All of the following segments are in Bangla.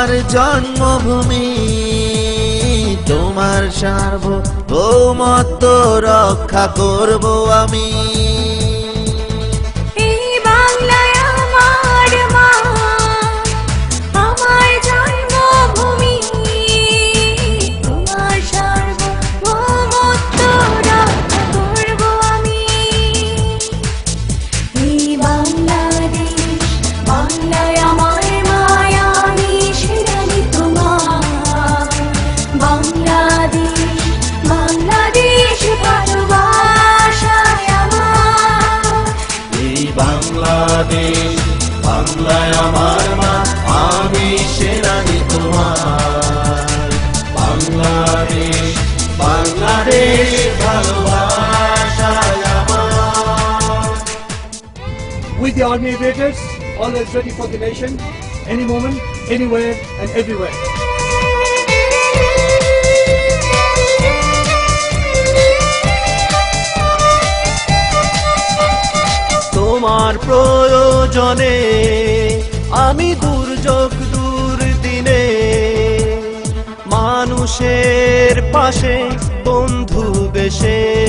আমার জন্মভূমি তোমার সার্বভৌমত্ব রক্ষা করব আমি। with the army aviators, always ready for the nation, any moment, anywhere and everywhere. তোমার প্রয়োজনে আমি দুর্যোগ দুর্দিনে মানুষের পাশে বন্ধু বেশে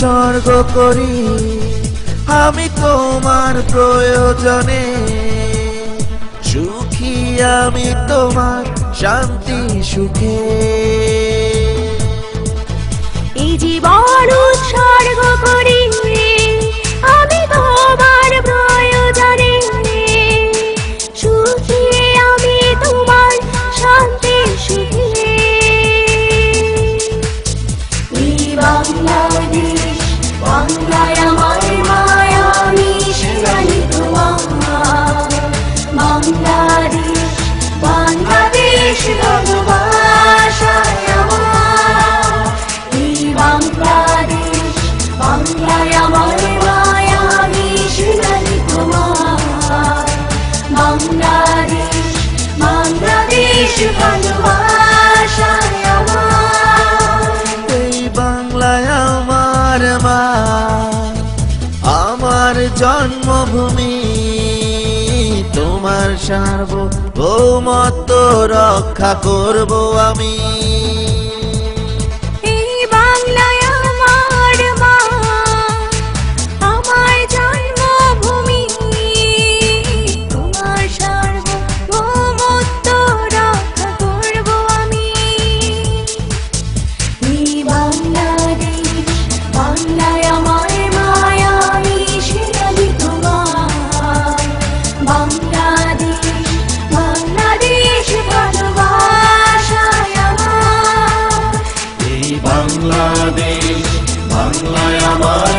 উৎসর্গ করি আমি তোমার প্রয়োজনে। সুখী আমি তোমার শান্তি সুখে। এই জীবন উৎসর্গ fly জন্মভূমি তোমার সার্বভৌমত্ব রক্ষা করব আমি। amor.